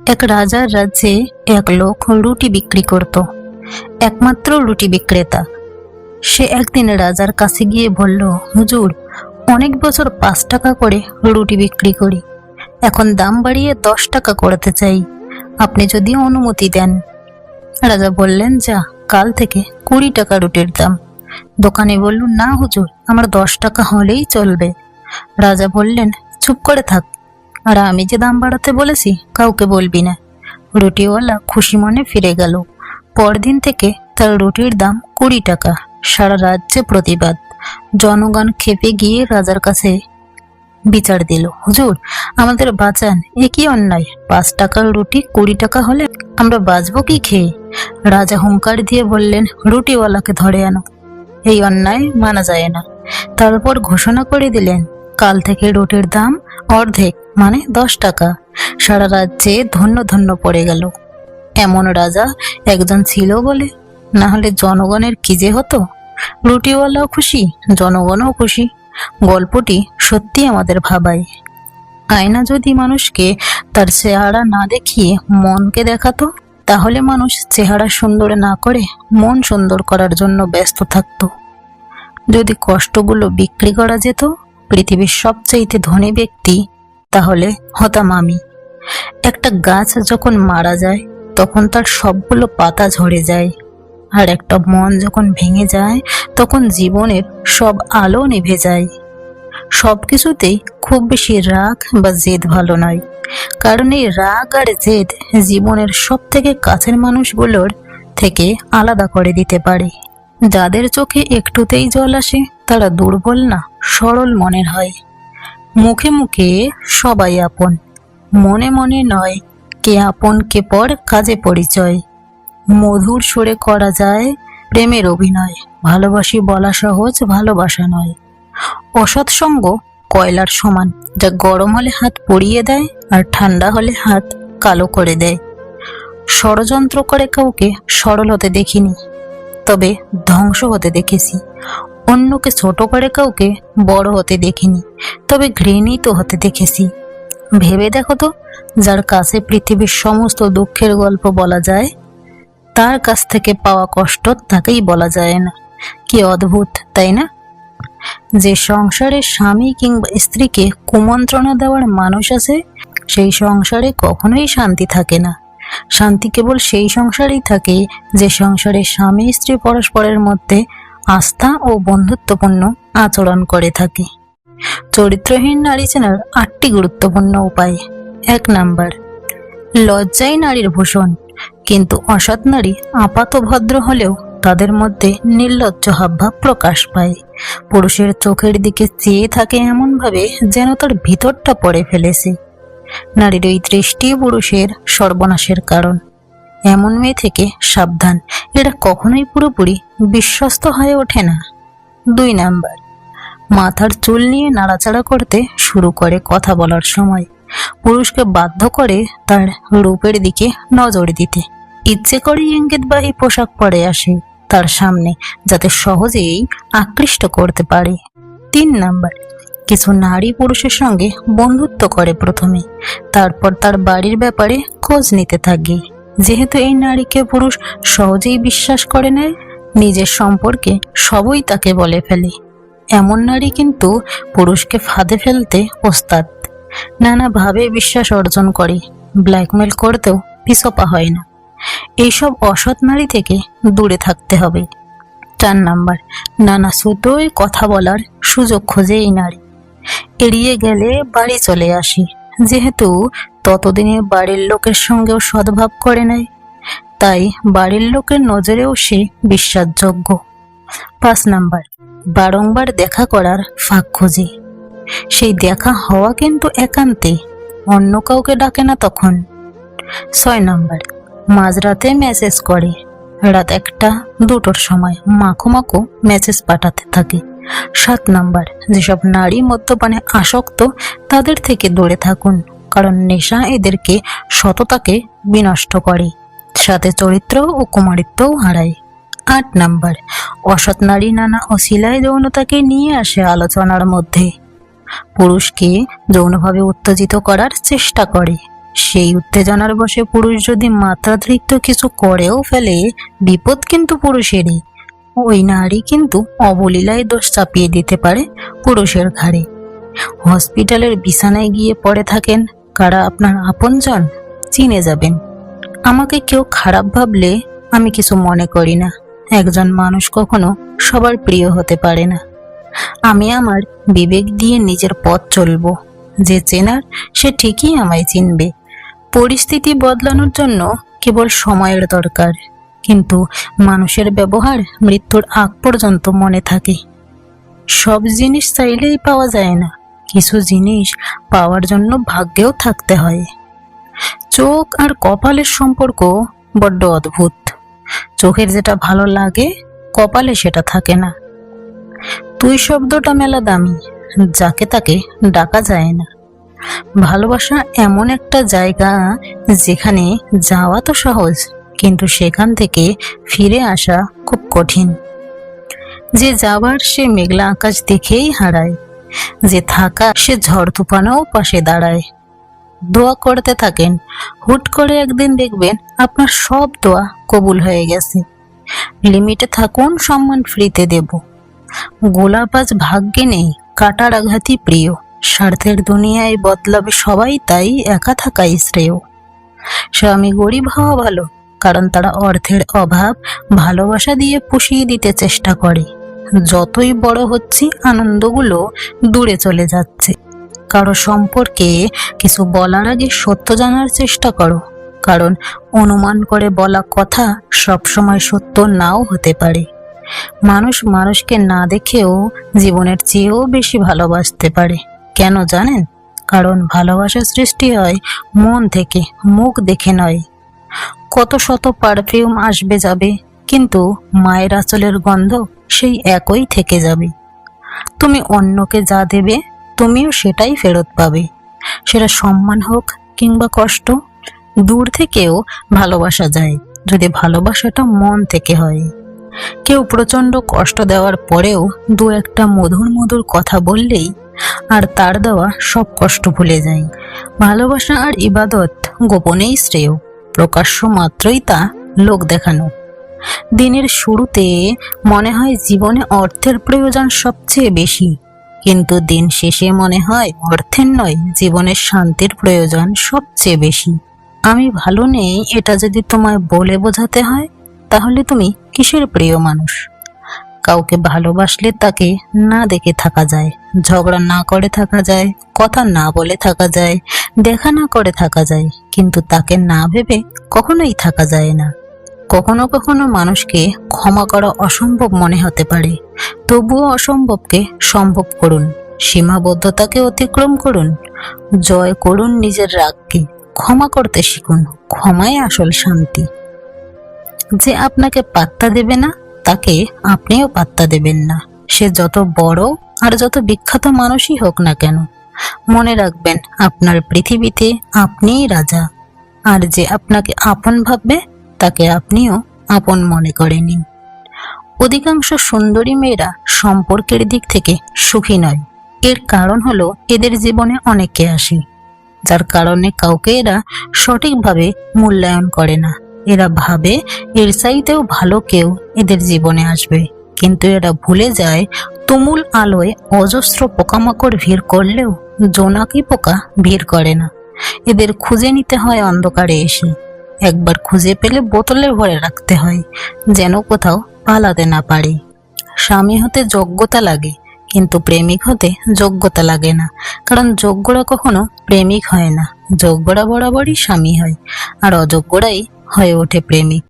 এক রাজার রাজ্যে এক লোক রুটি বিক্রি করত, একমাত্র রুটি বিক্রেতা। সে একদিন রাজার কাছে গিয়ে বলল, হুজুর, অনেক বছর পাঁচ টাকা করে রুটি বিক্রি করি, এখন দাম বাড়িয়ে দশ টাকা করতে চাই, আপনি যদি অনুমতি দেন। রাজা বললেন, যা, কাল থেকে কুড়ি টাকা রুটির দাম। দোকানে বলল, না হুজুর, আমার দশ টাকা হলেই চলবে। রাজা বললেন, চুপ করে থাক আর আমি যে দাম বাড়াতে বলেছি, কাউকে বলবি না। রুটিওয়ালা খুশি মনে ফিরে গেল। পরদিন থেকে তার রুটির দাম কুড়ি টাকা, সারা রাজ্যে প্রতিবাদ। জনগণ খেপে গিয়ে রাজার কাছে বিচার দিল। হুজুর, আমাদের বাঁচান, এ কি অন্যায়? পাঁচ টাকার রুটি কুড়ি টাকা হলে আমরা বাঁচবো কি খেয়ে? রাজা হুঙ্কার দিয়ে বললেন, রুটিওয়ালাকে ধরে আনো। এই অন্যায় মানা যায় না। তারপর ঘোষণা করে দিলেন, কাল থেকে রুটির দাম অর্ধেক মানে দশ টাকা। সারা রাজ্যে ধন্য ধন্য পড়ে গেল। এমন রাজা একজন ছিল বলে। না হলে জনগণের কি যে হতো? রুটিওয়ালাও খুশি, জনগণও খুশি। গল্পটি সত্যি আমাদের ভাবায়। আয়না যদি মানুষকে তার চেহারা না দেখিয়ে মনকে দেখাতো, তাহলে মানুষ চেহারা সুন্দর না করে মন সুন্দর করার জন্য ব্যস্ত থাকতো। যদি কষ্টগুলো বিক্রি করা যেত, পৃথিবীর সবচাইতে ধনী ব্যক্তি তাহলে হতাম আমি। একটা গাছ যখন মারা যায়, তখন তার সবগুলো পাতা ঝরে যায়। আর একটা মন যখন ভেঙে যায়, তখন জীবনের সব আলো নিভে যায়। সব কিছুতেই খুব বেশি রাগ বা জেদ ভালো নয়। কারণ এই রাগ আর জেদ জীবনের সব থেকে কাছের মানুষগুলোর থেকে আলাদা করে দিতে পারে। যাদের চোখে একটুতেই জল আসে, তারা দুর্বল না, সরল মনের হয়। মুখে মুখে সবাই আপন। মনে মনে নয় কে আপন, কে পর কাজে পরিচয়। মধুর সুরে করা যায় প্রেমের অভিনয়। ভালোবাসি বলা সহজ, ভালোবাসা নয়। অসৎ সঙ্গ কয়লার সমান, যা গরম হলে হাত পড়িয়ে দেয় আর ঠান্ডা হলে হাত কালো করে দেয়। ষড়যন্ত্র করে কাউকে সরল হতে দেখিনি, তবে ধ্বংস হতে দেখেছি। অন্যকে ছোট করে কাউকে বড় হতে দেখিনি, তবে ঘৃণিত হতে দেখেছি। ভেবে দেখো তো, যার কাছে পৃথিবীর সমস্ত দুঃখের গল্প বলা যায়, তার কাছ থেকে পাওয়া কষ্ট তাকেই বলা যায় না। কি অদ্ভুত, তাই না? যে সংসারে স্বামী কিংবা স্ত্রীকে কুমন্ত্রণা দেওয়ার মানুষ আছে, সেই সংসারে কখনোই শান্তি থাকে না। শান্তি কেবল সেই সংসারেই থাকে যে সংসারে স্বামী স্ত্রী পরস্পরের মধ্যে আস্থা ও বন্ধুত্বপূর্ণ আচরণ করে থাকে। চরিত্রহীন নারী চেনার আটটি গুরুত্বপূর্ণ উপায়। এক নাম্বার লজ্জাই নারীর ভূষণ। কিন্তু অসৎ নারী আপাত ভদ্র হলেও তাদের মধ্যে নির্লজ্জ হাবভাব প্রকাশ পায়। পুরুষের চোখের দিকে চেয়ে থাকে এমনভাবে যেন তার ভিতরটা পড়ে ফেলেছে। নারীর এই দৃষ্টি পুরুষের সর্বনাশের কারণ। এমন মেয়ে থেকে সাবধান। এরা কখনোই পুরোপুরি বিশ্বস্ত হয়ে ওঠে না। দুই নাম্বার, মাথার চুল নিয়ে নাড়াচাড়া করতে শুরু করে কথা বলার সময়। পুরুষকে বাধ্য করে তার রূপের দিকে নজর দিতে। ইচ্ছে করে ইঙ্গিতবাহী পোশাক পরে আসে তার সামনে, যাতে সহজেই আকৃষ্ট করতে পারে। তিন নাম্বার, কিছু নারী পুরুষের সঙ্গে বন্ধুত্ব করে প্রথমে। তারপর তার বাড়ির ব্যাপারে খোঁজ নিতে থাকে। যেহেতু এই নারীকে পুরুষ সহজেই বিশ্বাস করে নেয়, নিজের সম্পর্কে সবই তাকে বলে ফেলে। এমন নারী কিন্তু পুরুষকে ফাঁদে ফেলতে ওস্তাদ। নানাভাবে বিশ্বাস অর্জন করে ব্ল্যাকমেল করতেও পিছপা হয় না। এইসব অসৎ নারী থেকে দূরে থাকতে হবে। চার নাম্বার, নানা সুতোয় কথা বলার সুযোগ খোঁজে এই নারী। এড়িয়ে গেলে বাড়ি চলে আসি, যেহেতু ততদিনে বাড়ির লোকের সঙ্গেও সদ্ভাব করে নেয়। তাই বাড়ির লোকের নজরেও সে বিশ্বাসযোগ্য। পাঁচ নাম্বার, বারংবার দেখা করার ফাঁক খোঁজে। সেই দেখা হওয়া কিন্তু একান্তে, অন্য কাউকে ডাকে না তখন। ছয় নাম্বার, মাঝরাতে মেসেজ করে। রাত একটা, দুটোর সময় মাখো মাখো মেসেজ পাঠাতে থাকে। সাত নাম্বার, যেসব নারী মদ্যপানে আসক্ত, তাদের থেকে দূরে থাকুন। কারণ নেশা এদেরকে সততাকে বিনষ্ট করে। সাথে চরিত্র ও কুমারিত্বও হারায়। আট নাম্বার, অসৎ নারী নানা অশিলায় যৌনতাকে নিয়ে আসে আলোচনার মধ্যে। পুরুষকে যৌনভাবে উত্তেজিত করার চেষ্টা করে। সেই উত্তেজনার বসে পুরুষ যদি মাত্রাতিরিক্ত কিছু করেও ফেলে, বিপদ কিন্তু পুরুষেরই। ওই নারী কিন্তু অবলীলায় দোষ চাপিয়ে দিতে পারে পুরুষের ঘাড়ে। হসপিটালের বিছানায় গিয়ে পড়ে থাকেন কারা আপনার আপনজন? চিনে যাবেন। আমাকে কেউ খারাপ ভাবলে আমি কিছু মনে করি না। একজন মানুষ কখনো সবার প্রিয় হতে পারে না। আমি আমার বিবেক দিয়ে নিজের পথ চলবো। যে চেনার, সে ঠিকই আমায় চিনবে। পরিস্থিতি বদলানোর জন্য কেবল সময়ের দরকার। কিন্তু মানুষের ব্যবহার মৃত্যুর আগ পর্যন্ত মনে থাকে। সব জিনিস চাইলেই পাওয়া যায় না। কিছু জিনিস পাওয়ার জন্য ভাগ্যেও থাকতে হয়। চোখ আর কপালের সম্পর্ক বড্ড অদ্ভুত। চোখের যেটা ভালো লাগে, কপালে সেটা থাকে না। তুই শব্দটা মেলা দামি, যাকে তাকে ডাকা যায় না। ভালোবাসা এমন একটা জায়গা যেখানে যাওয়া তো সহজ, কিন্তু সেখান থেকে ফিরে আসা খুব কঠিন। যে যাবার সে মেঘলা আকাশ দেখেই হারায়। যে থাকা সে ঝড় তুফানেও পাশে দাঁড়ায়। দোয়া করতে থাকেন, হুট করে একদিন দেখবেন আপনার সব দোয়া কবুল হয়ে গেছে। লিমিটে থাকুন, সম্মান ফ্রিতে দেব। গোলাপাজ ভাগ্যে নেই, কাটার আঘাতই প্রিয়। স্বার্থের দুনিয়ায় বদলাবে সবাই, তাই একা থাকাই শ্রেয়। স্বামী গরিব হওয়া ভালো, কারণ তারা অর্থের অভাব, ভালোবাসা দিয়ে পুষিয়ে দিতে চেষ্টা করে। যতই বড় হচ্ছি, আনন্দগুলো দূরে চলে যাচ্ছে। কারও সম্পর্কে কিছু বলার আগে সত্য জানার চেষ্টা করো। কারণ অনুমান করে বলা কথা সবসময় সত্য নাও হতে পারে। মানুষ মানুষকে না দেখেও জীবনের চেয়েও বেশি ভালোবাসতে পারে। কেন জানেন? কারণ ভালোবাসা সৃষ্টি হয় মন থেকে, মুখ দেখে নয়। কত শত পারফিউম আসবে যাবে কিন্তু মায়ের আঁচলের গন্ধ সেই একই থেকে যাবে। তুমি অন্যকে যা দেবে, তুমিও সেটাই ফেরত পাবে। সেটা সম্মান হোক কিংবা কষ্ট, দূর থেকেও ভালোবাসা যায়, যদি ভালোবাসাটা মন থেকে হয়। কেউ প্রচণ্ড কষ্ট দেওয়ার পরেও দু একটা মধুর মধুর কথা বললেই আর তার দেওয়া সব কষ্ট ভুলে যায়। ভালোবাসা আর ইবাদত গোপনেই শ্রেয়, প্রকাশ্য মাত্রই তা লোক দেখানো। দিনের শুরুতে মনে হয় জীবনে অর্থের প্রয়োজন সবচেয়ে বেশি। কিন্তু দিন শেষে মনে হয় অর্থের নয় জীবনের শান্তির প্রয়োজন সবচেয়ে বেশি। আমি ভালো নেই, এটা যদি তোমায় বলে বোঝাতে হয়, তাহলে তুমি কিসের প্রিয় মানুষ? কাউকে ভালোবাসলে তাকে না দেখে থাকা যায়, ঝগড়া না করে থাকা যায়, কথা না বলে থাকা যায়, দেখা না করে থাকা যায়, কিন্তু তাকে না ভেবে কখনোই থাকা যায় না। কখনো কখনো মানুষকে ক্ষমা করা অসম্ভব মনে হতে পারে। তবুও অসম্ভবকে সম্ভব করুন, সীমাবদ্ধতাকে অতিক্রম করুন, জয় করুন নিজের রাগকে, ক্ষমা করতে শিখুন, ক্ষমাই আসল শান্তি। যে আপনাকে পাত্তা দেবে না, তাকে আপনিও পাত্তা দেবেন না। সে যত বড় আর যত বিখ্যাত মানুষই হোক না কেন, মনে রাখবেন আপনার পৃথিবীতে আপনিই রাজা। আর যে আপনাকে আপন ভাববে তাকে আপনিও আপন মনে করে অধিকাংশ সুন্দরী মেয়েরা সম্পর্কের দিক থেকে সুখী নয়। এর কারণ হলো এদের জীবনে অনেকে আসে। যার কারণে কাউকে এরা সঠিকভাবে মূল্যায়ন করে না। এরা ভাবে এর চাইতেও ভালো কেউ এদের জীবনে আসবে। কিন্তু এরা ভুলে যায় তুমুল আলোয় অজস্র পোকামাকড় ভিড় করলেও জোনাকি পোকা ভিড় করে না। এদের খুঁজে নিতে হয় অন্ধকারে এসে। একবার খুঁজে পেলে বোতলে ভরে রাখতে হয়, যেন কোথাও পালাতে না পারি। স্বামী হতে যোগ্যতা লাগে, কিন্তু প্রেমিক হতে যোগ্যতা লাগে না, কারণ যোগ্যরা কখনো প্রেমিক হয় না। যোগ্যরা বরাবরই স্বামী হয়, আর অযোগ্যরাই হয়ে ওঠে প্রেমিক।